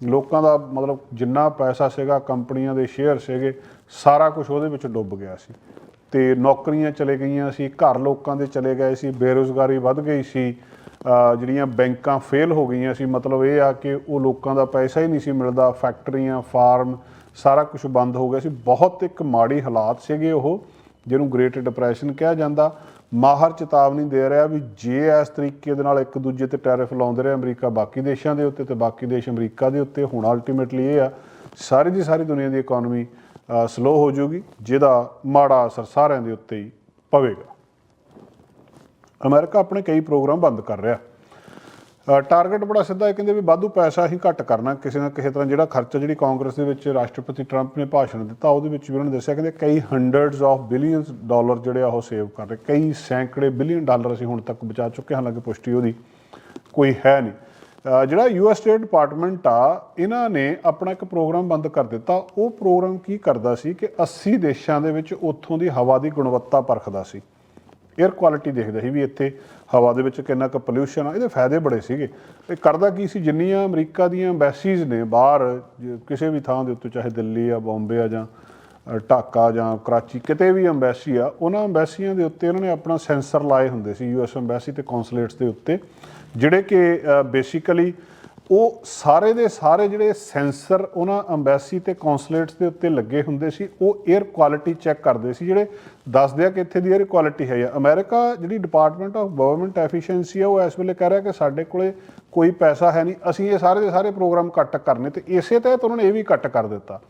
ਲੋਕਾਂ ਦਾ ਮਤਲਬ ਜਿੰਨਾ ਪੈਸਾ ਸੀਗਾ, ਕੰਪਨੀਆਂ ਦੇ ਸ਼ੇਅਰ ਸੀਗੇ, ਸਾਰਾ ਕੁਝ ਉਹਦੇ ਵਿੱਚ ਡੁੱਬ ਗਿਆ ਸੀ। ਤੇ ਨੌਕਰੀਆਂ ਚਲੇ ਗਈਆਂ ਸੀ, ਘਰ ਲੋਕਾਂ ਦੇ ਚਲੇ ਗਏ ਸੀ, ਬੇਰੁਜ਼ਗਾਰੀ ਵੱਧ ਗਈ ਸੀ ਜਿਹੜੀਆਂ ਬੈਂਕਾਂ ਫੇਲ ਹੋ ਗਈਆਂ ਸੀ, ਮਤਲਬ ਇਹ ਆ ਕਿ ਉਹ ਲੋਕਾਂ ਦਾ ਪੈਸਾ ਹੀ ਨਹੀਂ ਸੀ ਮਿਲਦਾ, ਫੈਕਟਰੀਆਂ, ਫਾਰਮ, ਸਾਰਾ ਕੁਝ ਬੰਦ ਹੋ ਗਿਆ ਸੀ। ਬਹੁਤ ਇੱਕ ਮਾੜੀ ਹਾਲਾਤ ਸੀਗੇ ਉਹ, ਜਿਹਨੂੰ ਗ੍ਰੇਟ ਡਿਪਰੈਸ਼ਨ ਕਿਹਾ ਜਾਂਦਾ। ਮਾਹਰ ਚੇਤਾਵਨੀ ਦੇ ਰਿਹਾ ਵੀ ਜੇ ਇਸ ਤਰੀਕੇ ਦੇ ਨਾਲ ਇੱਕ ਦੂਜੇ ਤੇ ਟੈਰਿਫ ਲਾਉਂਦੇ ਰਹੇ ਅਮਰੀਕਾ ਬਾਕੀ ਦੇਸ਼ਾਂ ਦੇ ਉੱਤੇ ਤੇ ਬਾਕੀ ਦੇਸ਼ ਅਮਰੀਕਾ ਦੇ ਉੱਤੇ, ਹੁਣ ਅਲਟੀਮੇਟਲੀ ਇਹ ਆ, ਸਾਰੀ ਦੀ ਸਾਰੀ ਦੁਨੀਆ ਦੀ ਇਕਨੋਮੀ ਸਲੋ ਹੋ ਜਾਊਗੀ, ਜਿਹਦਾ ਮਾੜਾ ਅਸਰ ਸਾਰਿਆਂ ਦੇ ਉੱਤੇ ਹੀ ਪਵੇਗਾ। ਅਮਰੀਕਾ ਆਪਣੇ ਕਈ ਪ੍ਰੋਗਰਾਮ ਬੰਦ ਕਰ ਰਿਹਾ। ਟਾਰਗੇਟ ਬੜਾ ਸਿੱਧਾ ਹੈ, ਕਹਿੰਦੇ ਵੀ ਵਾਧੂ ਪੈਸਾ ਹੀ ਘੱਟ ਕਰਨਾ, ਕਿਸੇ ਨਾ ਕਿਸੇ ਤਰ੍ਹਾਂ ਜਿਹੜਾ ਖਰਚਾ ਜਿਹੜੀ ਕਾਂਗਰਸ ਦੇ ਵਿੱਚ ਰਾਸ਼ਟਰਪਤੀ ਟਰੰਪ ਨੇ ਭਾਸ਼ਣ ਦਿੱਤਾ, ਉਹਦੇ ਵਿੱਚ ਵੀ ਉਹਨਾਂ ਨੇ ਦੱਸਿਆ, ਕਹਿੰਦੇ ਕਈ ਹੰਡਰਡਸ ਆਫ ਬਿਲੀਅਨਸ ਡਾਲਰ ਜਿਹੜੇ ਆ ਉਹ ਸੇਵ ਕਰ ਰਹੇ, ਕਈ ਸੈਂਕੜੇ ਬਿਲੀਅਨ ਡਾਲਰ ਅਸੀਂ ਹੁਣ ਤੱਕ ਬਚਾ ਚੁੱਕੇ ਹਾਂ, ਹਾਲਾਂਕਿ ਪੁਸ਼ਟੀ ਉਹਦੀ ਕੋਈ ਹੈ ਨਹੀਂ। ਅਹ ਜਿਹੜਾ ਯੂਐਸ ਸਟੇਟ ਡਿਪਾਰਟਮੈਂਟ ਆ, ਇਹਨਾਂ ਨੇ ਆਪਣਾ ਇੱਕ ਪ੍ਰੋਗਰਾਮ ਬੰਦ ਕਰ ਦਿੱਤਾ, ਉਹ ਪ੍ਰੋਗਰਾਮ ਕੀ ਕਰਦਾ ਸੀ ਕਿ 80 ਦੇਸ਼ਾਂ ਦੇ ਵਿੱਚ ਉੱਥੋਂ ਦੀ ਹਵਾ ਦੀ ਗੁਣਵੱਤਾ ਪਰਖਦਾ ਸੀ। 에ਅਰ ਕੁਆਲਿਟੀ ਦੇਖਦਾ ਸੀ ਵੀ ਇੱਥੇ ਹਵਾ ਦੇ ਵਿੱਚ ਕਿੰਨਾ ਕੁ ਪੋਲਿਊਸ਼ਨ ਆ, ਇਹਦੇ ਫਾਇਦੇ ਬੜੇ ਸੀਗੇ। ਇਹ ਕਰਦਾ ਕੀ ਸੀ, ਜਿੰਨੀਆਂ ਅਮਰੀਕਾ ਦੀਆਂ ਐਮਬੈਸੀਜ਼ ਨੇ ਬਾਹਰ ਕਿਸੇ ਵੀ ਥਾਂ ਦੇ ਉੱਤੇ, ਚਾਹੇ ਦਿੱਲੀ ਆ, ਬੰਬੇ ਆ ਜਾਂ ਢਾਕਾ ਜਾਂ ਕਰਾਚੀ, ਕਿਤੇ ਵੀ ਐਮਬੈਸੀ ਆ, ਉਹਨਾਂ ਐਮਬੈਸੀਆਂ ਦੇ ਉੱਤੇ ਉਹਨਾਂ ਨੇ ਆਪਣਾ ਸੈਂਸਰ ਲਾਏ ਹੁੰਦੇ ਸੀ ਯੂਐਸ ਐਮਬੈਸੀ ਤੇ ਕੌਂਸੂਲੇਟਸ ਦੇ ਉੱਤੇ, ਜਿਹੜੇ ਕਿ ਬੇਸਿਕਲੀ ਉਹ ਸਾਰੇ ਦੇ ਸਾਰੇ ਜਿਹੜੇ ਸੈਂਸਰ, ਉਹਨਾਂ ਐਮਬੈਸੀ ਤੇ ਕੌਂਸੂਲੇਟਸ ਦੇ ਉੱਤੇ ਲੱਗੇ ਹੁੰਦੇ ਸੀ, ਉਹ 에ਅਰ ਕੁਆਲਿਟੀ ਚੈੱਕ ਕਰਦੇ ਸੀ, ਜਿਹੜੇ ਦੱਸਦੇ ਆ ਕਿ ਇੱਥੇ ਦੀ 에ਅਰ ਕੁਆਲਿਟੀ ਹੈ ਆ ਅਮਰੀਕਾ ਜਿਹੜੀ ਡਿਪਾਰਟਮੈਂਟ ਆਫ ਗਵਰਨਮੈਂਟ ਐਫੀਸ਼ੀਐਂਸੀ ਆ, ਉਹ ਇਸ ਵੇਲੇ ਕਹਿ ਰਿਹਾ ਕਿ ਸਾਡੇ ਕੋਲੇ ਕੋਈ ਪੈਸਾ ਹੈ ਨਹੀਂ, ਅਸੀਂ ਇਹ ਸਾਰੇ ਦੇ ਸਾਰੇ ਪ੍ਰੋਗਰਾਮ ਕੱਟ ਕਰਨੇ ਤੇ ਇਸੇ ਤਹਿਤ ਉਹਨਾਂ ਨੇ ਇਹ ਵੀ ਕੱਟ ਕਰ ਦਿੱਤਾ।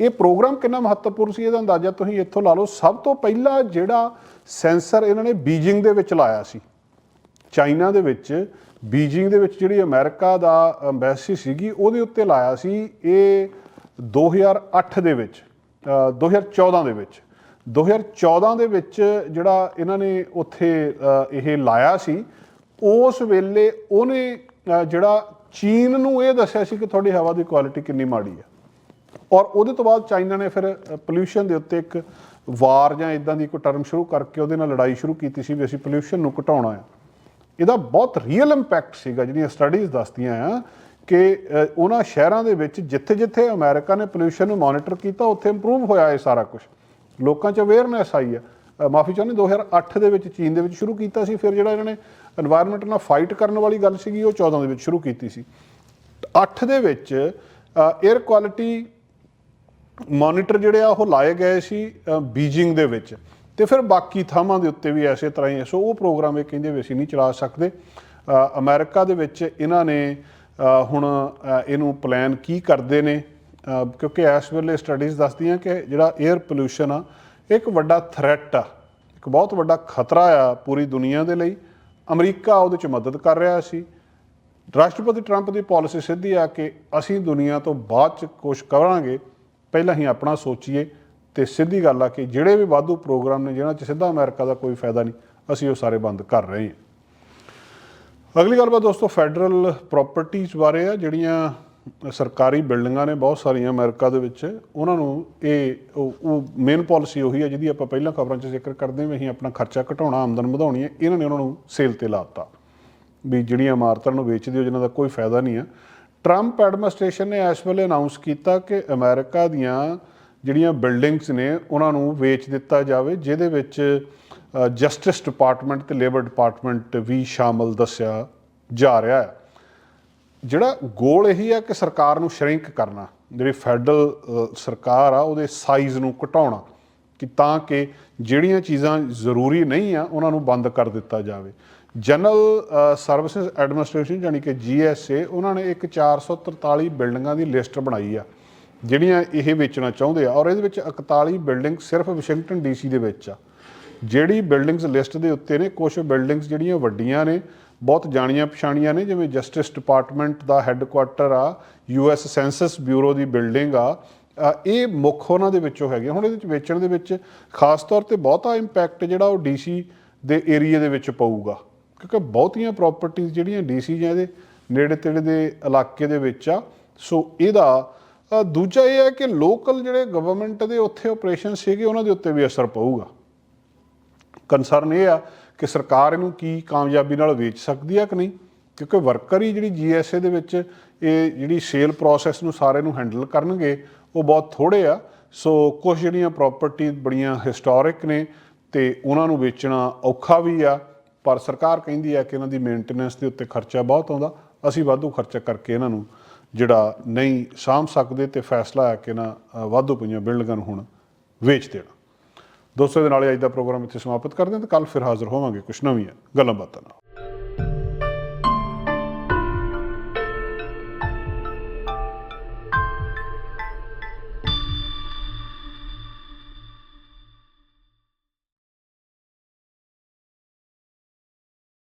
ਇਹ ਪ੍ਰੋਗਰਾਮ ਕਿੰਨਾ ਮਹੱਤਵਪੂਰਨ ਸੀ, ਇਹਦਾ ਅੰਦਾਜ਼ਾ ਤੁਸੀਂ ਇੱਥੋਂ ਲਾ ਲਓ, ਸਭ ਤੋਂ ਪਹਿਲਾਂ ਜਿਹੜਾ ਸੈਂਸਰ ਇਹਨਾਂ ਨੇ ਬੀਜਿੰਗ ਦੇ ਵਿੱਚ ਲਾਇਆ ਸੀ, ਚਾਈਨਾ ਦੇ ਵਿੱਚ ਬੀਜਿੰਗ ਦੇ ਵਿੱਚ ਜਿਹੜੀ ਅਮਰੀਕਾ ਦਾ ਐਮਬੈਸੀ ਸੀਗੀ ਉਹਦੇ ਉੱਤੇ ਲਾਇਆ ਸੀ ਇਹ 2008 ਦੇ ਵਿੱਚ ਅ, 2014 ਦੇ ਵਿੱਚ। 2014 ਦੇ ਵਿੱਚ ਜਿਹੜਾ ਇਹਨਾਂ ਨੇ ਉੱਥੇ ਇਹ ਲਾਇਆ ਸੀ ਉਸ ਵੇਲੇ ਉਹਨੇ ਜਿਹੜਾ ਚੀਨ ਨੂੰ ਇਹ ਦੱਸਿਆ ਸੀ ਕਿ ਤੁਹਾਡੀ ਹਵਾ ਦੀ ਕੁਆਲਿਟੀ ਕਿੰਨੀ ਮਾੜੀ ਹੈ। ਔਰ ਉਹਦੇ ਤੋਂ ਬਾਅਦ ਚਾਈਨਾ ਨੇ ਫਿਰ ਪੋਲਿਊਸ਼ਨ ਦੇ ਉੱਤੇ ਇੱਕ ਵਾਰ ਜਾਂ ਇਦਾਂ ਦੀ ਕੋਈ ਟਰਮ ਸ਼ੁਰੂ ਕਰਕੇ ਉਹਦੇ ਨਾਲ ਲੜਾਈ ਸ਼ੁਰੂ ਕੀਤੀ ਸੀ ਵੀ ਅਸੀਂ ਪੋਲਿਊਸ਼ਨ ਨੂੰ ਘਟਾਉਣਾ ਹੈ। ਇਹਦਾ ਬਹੁਤ ਰੀਅਲ ਇੰਪੈਕਟ ਸੀਗਾ, ਜਿਹੜੀਆਂ ਸਟੱਡੀਜ਼ ਦੱਸਦੀਆਂ ਆ ਕਿ ਉਹਨਾਂ ਸ਼ਹਿਰਾਂ ਦੇ ਵਿੱਚ ਜਿੱਥੇ-ਜਿੱਥੇ ਅਮਰੀਕਾ ਨੇ ਪੋਲੂਸ਼ਨ ਨੂੰ ਮੋਨੀਟਰ ਕੀਤਾ, ਉੱਥੇ ਇੰਪਰੂਵ ਹੋਇਆ ਇਹ ਸਾਰਾ ਕੁਝ ਲੋਕਾਂ 'ਚ ਅਵੇਅਰਨੈਸ ਆਈ ਹੈ ਮਾਫੀ ਚਾਹੁੰਦੇ 2008 ਦੇ ਵਿੱਚ ਚੀਨ ਦੇ ਵਿੱਚ ਸ਼ੁਰੂ ਕੀਤਾ ਸੀ, ਫਿਰ ਜਿਹੜਾ ਇਹਨਾਂ ਨੇ এনवायरमेंट ਨਾਲ ਫਾਈਟ ਕਰਨ ਵਾਲੀ ਗੱਲ ਸੀਗੀ, ਉਹ 14 ਦੇ ਵਿੱਚ ਸ਼ੁਰੂ ਕੀਤੀ ਸੀ। 8 ਦੇ ਵਿੱਚ 에ਅਰ ਕੁਆਲਿਟੀ ਮੋਨੀਟਰ ਜਿਹੜੇ ਆ, ਉਹ ਲਾਏ ਗਏ ਸੀ ਬੀਜਿੰਗ ਦੇ ਵਿੱਚ। ਤੇ ਫਿਰ ਬਾਕੀ ਥਾਵਾਂ ਦੇ ਉੱਤੇ ਵੀ ਐਸੇ ਤਰ੍ਹਾਂ ਹੀ ਹੈ। ਸੋ ਉਹ ਪ੍ਰੋਗਰਾਮ ਇਹ ਕਹਿੰਦੇ ਵੀ ਅਸੀਂ ਨਹੀਂ ਚਲਾ ਸਕਦੇ। ਅ, ਅਮਰੀਕਾ ਦੇ ਵਿੱਚ ਇਹਨਾਂ ਨੇ ਹੁਣ ਇਹਨੂੰ ਪਲਾਨ ਕੀ ਕਰਦੇ ਨੇ? ਕਿਉਂਕਿ ਇਸ ਵੇਲੇ ਸਟੱਡੀਜ਼ ਦੱਸਦੀਆਂ ਕਿ ਜਿਹੜਾ 에ਅਰ ਪੋਲੂਸ਼ਨ ਆ ਇੱਕ ਵੱਡਾ ਥ੍ਰੈਟ ਆ। ਇੱਕ ਬਹੁਤ ਵੱਡਾ ਖਤਰਾ ਆ ਪੂਰੀ ਦੁਨੀਆ ਦੇ ਲਈ। ਅਮਰੀਕਾ ਉਹਦੇ ਚ ਮਦਦ ਕਰ ਰਿਹਾ ਸੀ। ਰਾਸ਼ਟਰਪਤੀ ਟਰੰਪ ਦੀ ਪਾਲਿਸੀ ਸਿੱਧੀ ਆ ਕਿ ਅਸੀਂ ਦੁਨੀਆ ਤੋਂ ਬਾਅਦ ਚ ਕੁਝ ਕਰਾਂਗੇ। ਪਹਿਲਾਂ ਹੀ ਆਪਣਾ ਸੋਚੀਏ ਤੇ ਸਿੱਧੀ ਗੱਲ ਆ ਕਿ ਜਿਹੜੇ ਵੀ ਵਾਧੂ ਪ੍ਰੋਗਰਾਮ ਨੇ ਜਿਹਨਾਂ ਚ ਸਿੱਧਾ ਅਮਰੀਕਾ ਦਾ ਕੋਈ ਫਾਇਦਾ ਨਹੀਂ, ਅਸੀਂ ਉਹ ਸਾਰੇ ਬੰਦ ਕਰ ਰਹੇ ਹਾਂ। ਅਗਲੀ ਗੱਲਬਾਤ ਦੋਸਤੋ, ਫੈਡਰਲ ਪ੍ਰਾਪਰਟੀਆਂ ਬਾਰੇ ਆ, ਜਿਹੜੀਆਂ ਸਰਕਾਰੀ ਬਿਲਡਿੰਗਾਂ ਨੇ ਬਹੁਤ ਸਾਰੀਆਂ ਅਮਰੀਕਾ ਦੇ ਵਿੱਚ, ਉਹਨਾਂ ਨੂੰ ਇਹ ਉਹ- ਮੇਨ ਪਾਲਿਸੀ ਉਹੀ ਹੈ ਜਿਹਦੀ ਆਪਾਂ ਪਹਿਲਾਂ ਖਬਰਾਂ 'ਚ ਜ਼ਿਕਰ ਕਰਦੇ ਹਾਂ ਵੀ ਅਸੀਂ ਆਪਣਾ ਖਰਚਾ ਘਟਾਉਣਾ, ਆਮਦਨ ਵਧਾਉਣੀ ਹੈ, ਇਹਨਾਂ ਨੇ ਉਹਨਾਂ ਨੂੰ ਸੇਲ ਤੇ ਲਾਤਾ ਵੀ ਜਿਹੜੀਆਂ ਇਮਾਰਤਾਂ ਨੂੰ ਵੇਚਦੀ ਹੋ, ਜਿਨ੍ਹਾਂ ਦਾ ਕੋਈ ਫਾਇਦਾ ਨਹੀਂ ਆ। ਟਰੰਪ ਐਡਮਿਨਿਸਟ੍ਰੇਸ਼ਨ ਨੇ ਇਸ ਵੇਲੇ ਅਨਾਉਂਸ ਕੀਤਾ ਕਿ ਅਮਰੀਕਾ ਦੀਆਂ ਜਿਹੜੀਆਂ ਬਿਲਡਿੰਗਸ ਨੇ, ਉਹਨਾਂ ਨੂੰ ਵੇਚ ਦਿੱਤਾ ਜਾਵੇ, ਜਿਹਦੇ ਵਿੱਚ ਜਸਟਿਸ ਡਿਪਾਰਟਮੈਂਟ ਤੇ ਲੇਬਰ ਡਿਪਾਰਟਮੈਂਟ ਵੀ ਸ਼ਾਮਲ ਦੱਸਿਆ ਜਾ ਰਿਹਾ ਹੈ। ਜਿਹੜਾ ਗੋਲ ਇਹੀ ਆ ਕਿ ਸਰਕਾਰ ਨੂੰ ਸ਼ਰਿੰਕ ਕਰਨਾ, ਜਿਹੜੀ ਫੈਡਰਲ ਸਰਕਾਰ ਆ, ਉਹਦੇ ਸਾਈਜ਼ ਨੂੰ ਘਟਾਉਣਾ, ਕਿ ਤਾਂ ਕਿ ਜਿਹੜੀਆਂ ਚੀਜ਼ਾਂ ਜ਼ਰੂਰੀ ਨਹੀਂ ਆ, ਉਹਨਾਂ ਨੂੰ ਬੰਦ ਕਰ ਦਿੱਤਾ ਜਾਵੇ। ਜਨਰਲ ਸਰਵਿਸਿਜ਼ ਐਡਮਿਨਿਸਟ੍ਰੇਸ਼ਨ ਯਾਨੀ ਕਿ ਜੀਐਸਏ ਉਹਨਾਂ ਨੇ ਇੱਕ 443 ਬਿਲਡਿੰਗਾਂ ਦੀ ਲਿਸਟ ਬਣਾਈ ਆ। ਜਿਹੜੀਆਂ ਇਹ ਵੇਚਣਾ ਚਾਹੁੰਦੇ ਆ, ਔਰ ਇਹਦੇ ਵਿੱਚ 41 ਬਿਲਡਿੰਗ ਸਿਰਫ ਵਾਸ਼ਿੰਗਟਨ ਡੀਸੀ ਦੇ ਵਿੱਚ ਆ। ਜਿਹੜੀ ਬਿਲਡਿੰਗਸ ਲਿਸਟ ਦੇ ਉੱਤੇ ਨੇ ਕੁਝ ਬਿਲਡਿੰਗਸ ਜਿਹੜੀਆਂ ਵੱਡੀਆਂ ਨੇ, ਬਹੁਤ ਜਾਣੀਆਂ ਪਛਾਣੀਆਂ ਨੇ, ਜਿਵੇਂ ਜਸਟਿਸ ਡਿਪਾਰਟਮੈਂਟ ਦਾ ਹੈੱਡਕੁਆਟਰ ਆ ਯੂਐਸ ਸੈਂਸਸ ਬਿਊਰੋ ਦੀ ਬਿਲਡਿੰਗ ਆ ਇਹ ਮੁੱਖ ਉਹਨਾਂ ਦੇ ਵਿੱਚੋਂ ਹੈਗੇ ਹੁਣ ਇਹਦੇ ਵਿੱਚ ਵੇਚਣ ਦੇ ਵਿੱਚ ਖਾਸ ਤੌਰ ਤੇ ਬਹੁਤਾ ਇੰਪੈਕਟ ਜਿਹੜਾ ਉਹ ਡੀਸੀ ਦੇ ਏਰੀਆ ਦੇ ਵਿੱਚ ਪਊਗਾ। ਕਿਉਂਕਿ ਬਹੁਤੀਆਂ ਪ੍ਰਾਪਰਟੀਆਂ ਜਿਹੜੀਆਂ ਡੀਸੀ ਜਾਂ ਇਹਦੇ ਨੇੜੇ ਤੇੜੇ ਦੇ ਇਲਾਕੇ ਦੇ ਵਿੱਚ ਆ, ਸੋ ਇਹਦਾ ਦੂਜਾ ਇਹ ਹੈ ਕਿ ਲੋਕਲ ਜਿਹੜੇ ਗਵਰਨਮੈਂਟ ਦੇ ਉੱਥੇ ਆਪਰੇਸ਼ਨ ਸੀਗੇ, ਉਹਨਾਂ ਦੇ ਉੱਤੇ ਵੀ ਅਸਰ ਪਊਗਾ। ਕਨਸਰਨ ਇਹ ਆ ਕਿ ਸਰਕਾਰ ਇਹਨੂੰ ਕੀ ਕਾਮਯਾਬੀ ਨਾਲ ਵੇਚ ਸਕਦੀ ਆ ਕਿ ਨਹੀਂ? ਕਿਉਂਕਿ ਵਰਕਰ ਹੀ ਜਿਹੜੀ ਜੀਐਸਏ ਦੇ ਵਿੱਚ ਇਹ ਜਿਹੜੀ ਸੇਲ ਪ੍ਰੋਸੈਸ ਨੂੰ ਸਾਰੇ ਨੂੰ ਹੈਂਡਲ ਕਰਨਗੇ, ਉਹ ਬਹੁਤ ਥੋੜੇ ਆ। ਸੋ ਕੁਝ ਜਿਹੜੀਆਂ ਪ੍ਰਾਪਰਟੀ ਬੜੀਆਂ ਹਿਸਟੋਰਿਕ ਨੇ ਤੇ ਉਹਨਾਂ ਨੂੰ ਵੇਚਣਾ ਔਖਾ ਵੀ ਆ। ਪਰ ਸਰਕਾਰ ਕਹਿੰਦੀ ਆ ਕਿ ਇਹਨਾਂ ਦੀ ਮੇਨਟੇਨੈਂਸ ਦੇ ਉੱਤੇ ਖਰਚਾ ਬਹੁਤ ਆਉਂਦਾ। ਅਸੀਂ ਵਾਧੂ ਖਰਚਾ ਕਰਕੇ ਇਹਨਾਂ ਨੂੰ ਜਿਹੜਾ ਨਹੀਂ ਸਾਂਭ ਸਕਦੇ ਤੇ ਫੈਸਲਾ ਆ ਕਿ ਨਾ ਵਾਧੂ ਪਈਆਂ ਬਿਲਡਿੰਗਾਂ ਨੂੰ ਹੁਣ ਵੇਚ ਦੇਣਾ। ਦੋਸਤੋ ਦੇ ਨਾਲ ਹੀ ਅੱਜ ਦਾ ਪ੍ਰੋਗਰਾਮ ਇੱਥੇ ਸਮਾਪਤ ਕਰਦੇ ਹਾਂ ਤੇ ਕੱਲ ਫਿਰ ਹਾਜ਼ਰ ਹੋਵਾਂਗੇ ਕੁਝ ਨਵੀਆਂ ਗੱਲਾਂ ਬਾਤਾਂ ਨਾਲ।